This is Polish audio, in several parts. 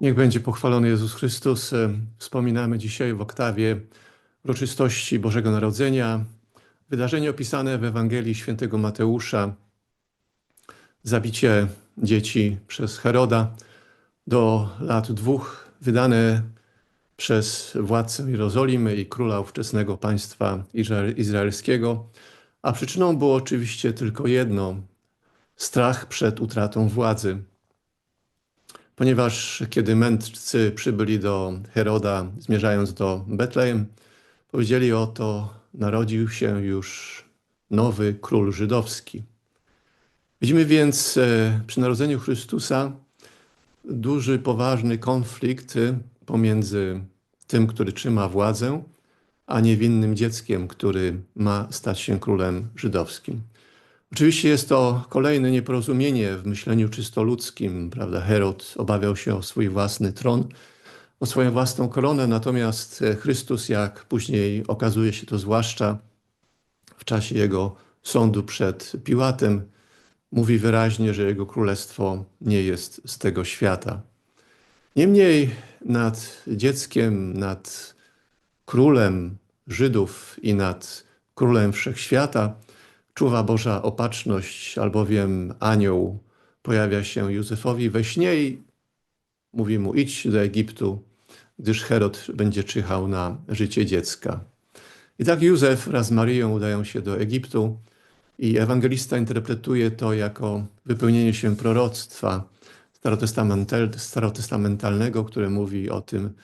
Niech będzie pochwalony Jezus Chrystus. Wspominamy dzisiaj w oktawie uroczystości Bożego Narodzenia, wydarzenie opisane w Ewangelii Świętego Mateusza, zabicie dzieci przez Heroda. Do lat dwóch, wydane przez władcę Jerozolimy i króla ówczesnego państwa izraelskiego, a przyczyną było oczywiście tylko jedno. Strach przed utratą władzy ponieważ kiedy mędrcy przybyli do Heroda, zmierzając do Betlejem, powiedzieli oto, narodził się już nowy król żydowski. Widzimy więc e, przy narodzeniu Chrystusa duży, poważny konflikt pomiędzy tym, który trzyma władzę, a niewinnym dzieckiem, który ma stać się królem żydowskim. Oczywiście jest to kolejne nieporozumienie w myśleniu czysto ludzkim. Prawda? Herod obawiał się o swój własny tron, o swoją własną koronę, natomiast Chrystus, jak później okazuje się to zwłaszcza w czasie jego sądu przed Piłatem, mówi wyraźnie, że jego królestwo nie jest z tego świata. Niemniej nad dzieckiem, nad królem Żydów i nad królem wszechświata, czuwa Boża opatrzność, albowiem anioł pojawia się Józefowi we śnie i mówi mu idź do Egiptu, gdyż Herod będzie czyhał na życie dziecka. I tak Józef wraz z Marią udają się do Egiptu i ewangelista interpretuje to jako wypełnienie się proroctwa starotestamentalnego, które mówi o tym,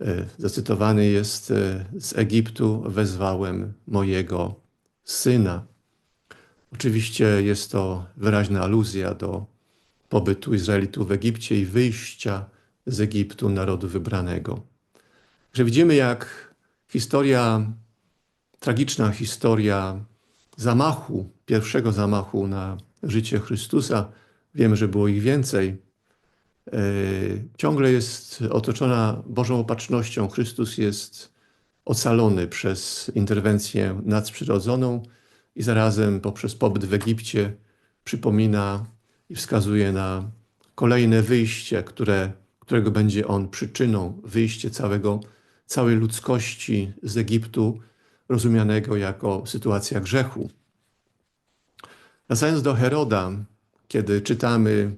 e, zacytowany jest e, z Egiptu wezwałem mojego syna. Oczywiście jest to wyraźna aluzja do pobytu Izraelitów w Egipcie i wyjścia z Egiptu narodu wybranego. Że widzimy, jak historia, tragiczna historia zamachu, pierwszego zamachu na życie Chrystusa, wiemy, że było ich więcej, e, ciągle jest otoczona Bożą opatrznością. Chrystus jest ocalony przez interwencję nadprzyrodzoną, i zarazem poprzez pobyt w Egipcie przypomina i wskazuje na kolejne wyjście, które, którego będzie on przyczyną, wyjście całego, całej ludzkości z Egiptu, rozumianego jako sytuacja grzechu. Wracając do Heroda, kiedy czytamy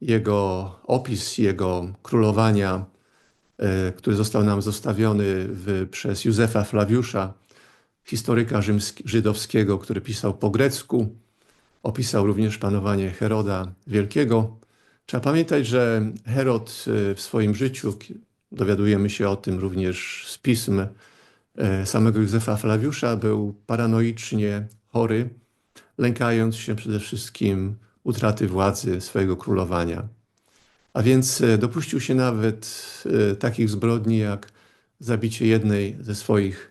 jego opis, jego królowania, e, który został nam zostawiony w, przez Józefa Flawiusza, historyka żydowskiego, który pisał po grecku. Opisał również panowanie Heroda Wielkiego. Trzeba pamiętać, że Herod e, w swoim życiu, dowiadujemy się o tym również z pism e, samego Józefa Flawiusza, był paranoicznie chory, lękając się przede wszystkim utraty władzy swojego królowania. A więc e, dopuścił się nawet takich zbrodni jak zabicie jednej ze swoich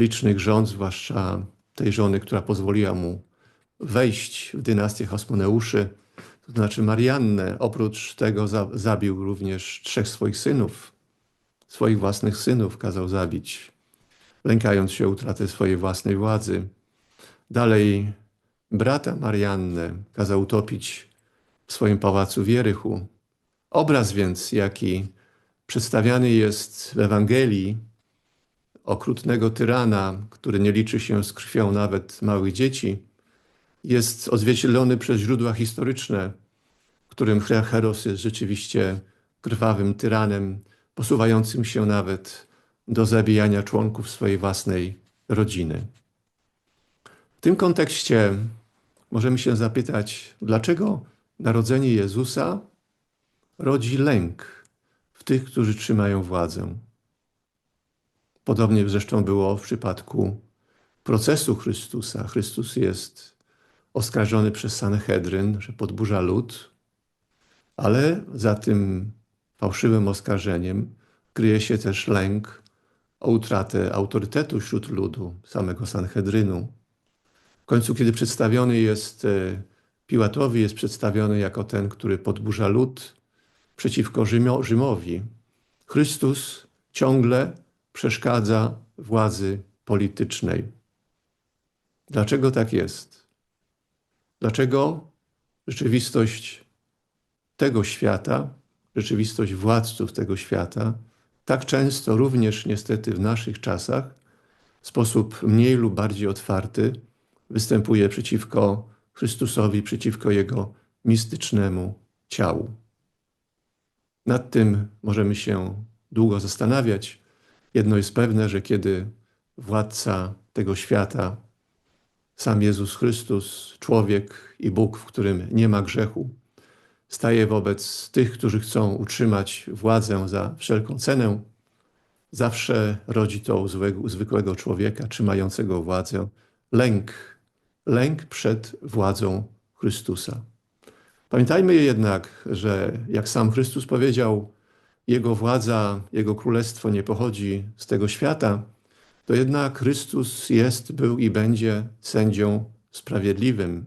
licznych żon, zwłaszcza tej żony, która pozwoliła mu wejść w dynastię Hasmoneuszy, to znaczy Mariannę. Oprócz tego za, zabił również trzech swoich synów, swoich własnych synów kazał zabić, lękając się utraty swojej własnej władzy. Dalej brata Mariannę kazał utopić w swoim pałacu Wierychu. Obraz więc, jaki przedstawiany jest w Ewangelii, okrutnego tyrana, który nie liczy się z krwią nawet małych dzieci, jest odzwierciedlony przez źródła historyczne, w którym Heros jest rzeczywiście krwawym tyranem, posuwającym się nawet do zabijania członków swojej własnej rodziny. W tym kontekście możemy się zapytać, dlaczego narodzenie Jezusa rodzi lęk w tych, którzy trzymają władzę. Podobnie zresztą było w przypadku procesu Chrystusa. Chrystus jest oskarżony przez Sanhedryn, że podburza lud, ale za tym fałszywym oskarżeniem kryje się też lęk o utratę autorytetu wśród ludu, samego Sanhedrynu. W końcu, kiedy przedstawiony jest e, Piłatowi, jest przedstawiony jako ten, który podburza lud przeciwko Rzymowi. Chrystus ciągle przeszkadza władzy politycznej. Dlaczego tak jest? Dlaczego rzeczywistość tego świata rzeczywistość władców tego świata, tak często również niestety w naszych czasach w sposób mniej lub bardziej otwarty występuje przeciwko Chrystusowi, przeciwko Jego mistycznemu ciału. Nad tym możemy się długo zastanawiać. Jedno jest pewne, że kiedy władca tego świata, sam Jezus Chrystus, człowiek i Bóg, w którym nie ma grzechu, staje wobec tych, którzy chcą utrzymać władzę za wszelką cenę, zawsze rodzi to u u zwykłego człowieka trzymającego władzę lęk. Lęk przed władzą Chrystusa. Pamiętajmy jednak, że jak sam Chrystus powiedział, Jego władza, Jego królestwo nie pochodzi z tego świata, to jednak Chrystus jest, był i będzie sędzią sprawiedliwym,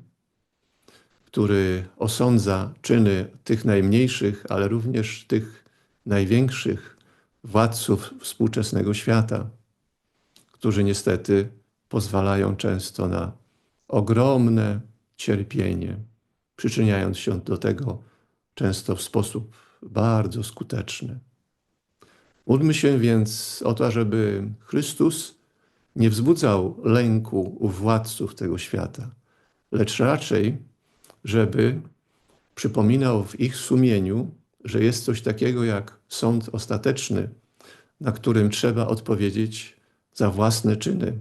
który osądza czyny tych najmniejszych, ale również tych największych władców współczesnego świata, którzy niestety pozwalają często na ogromne cierpienie, przyczyniając się do tego często w sposób bardzo skuteczny. Módlmy się więc o to, żeby Chrystus nie wzbudzał lęku u władców tego świata, lecz raczej, żeby przypominał w ich sumieniu, że jest coś takiego jak sąd ostateczny, na którym trzeba odpowiedzieć za własne czyny.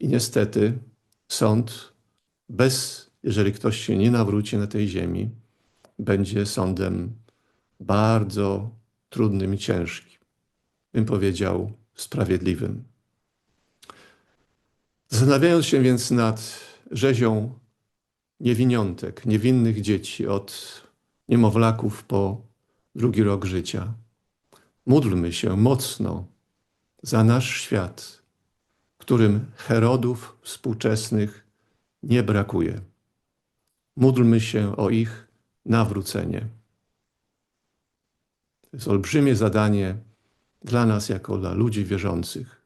I niestety sąd bez, jeżeli ktoś się nie nawróci na tej ziemi, będzie sądem bardzo trudnym i ciężkim. Bym powiedział sprawiedliwym. Zastanawiając się więc nad rzezią niewiniątek, niewinnych dzieci od niemowlaków po drugi rok życia, módlmy się mocno za nasz świat, którym Herodów współczesnych nie brakuje. Módlmy się o ich nawrócenie. To jest olbrzymie zadanie dla nas, jako dla ludzi wierzących.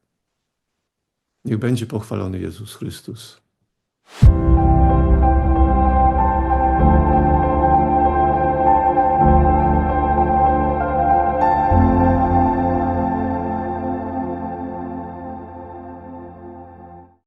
Niech będzie pochwalony Jezus Chrystus.